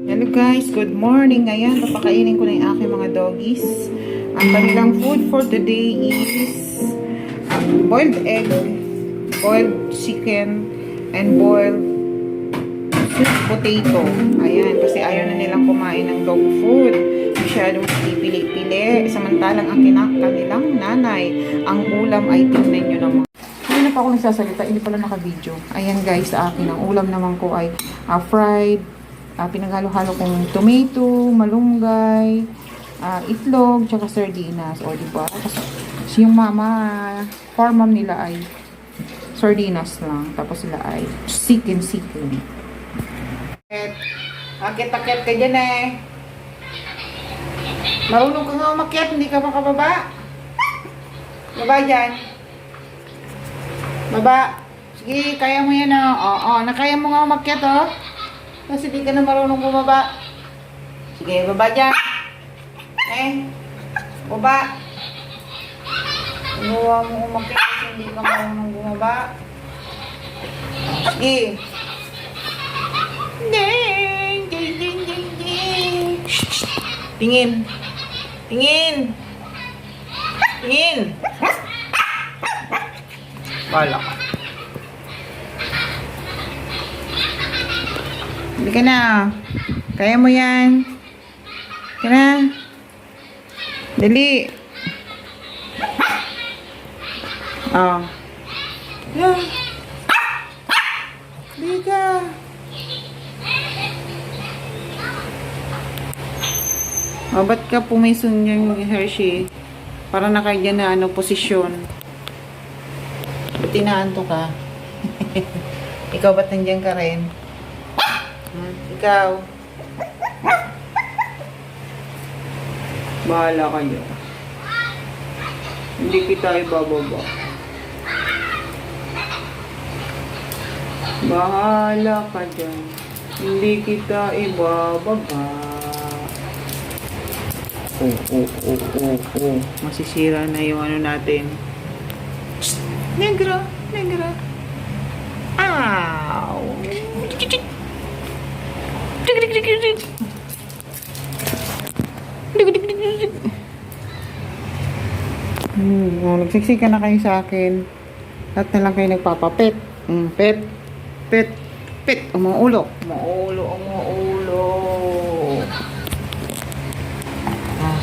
Hello guys, good morning. Ngayon, papakainin ko na yung aking mga doggies. Ang kanilang food for today is um, boiled egg, boiled chicken, and boiled sweet potato. Ayan, kasi ayaw na nilang kumain ng dog food. Masyadong pipili-pili. Samantalang ang kinak kanilang nanay, ang ulam ay tingnan nyo naman. Na pa ako nagsasalita, hindi pala naka-video. Ayan guys, sa akin, ang ulam naman ko ay ah, fried, ah, pinaghalo-halo kong tomato, malunggay, ah, itlog, tsaka sardinas. O, diba? Tapos, yung mama, farm mom nila ay sardinas lang. Tapos sila ay sikin-sikin. Akit-akit ka dyan eh. Marunong ka nga umakyat, hindi ka makababa. Baba dyan. Baba. Sige, kaya mo yan oh. Oo, oh, nakaya mo nga umakyat oh. Kasi di ka na marunong bumaba. Sige, baba dyan. Eh, baba. Gawa mo umakyat kasi hindi ka marunong bumaba. Sige. Ding, ding, ding, ding, ding. Tingin. Tingin. Tingin. Bala ka. Hindi ka na. Kaya mo yan. Ka na. Dali. Oh. Yeah. Hindi ka. Oh, ba't ka pumaysun yung Hershey? Para nakagyan na ano, posisyon. Ba't inaanto ka? Ikaw ba't nandiyan ka rin? Hmm? Ikaw? Bahala kayo. Hindi kita ibababa. Bahala ka dyan. Hindi kita ibababa. Oh, oh, oh, oh, oh. Masisira na yung ano natin. Psst! Negro! Negro! Ow! Hmm, oh, nagsiksika na kayo sa akin. Lahat na lang kayo nagpapapet. Hmm, pet, pet, pet. Umuulo. Umuulo, umuulo. Ah.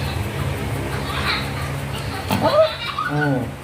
Oh.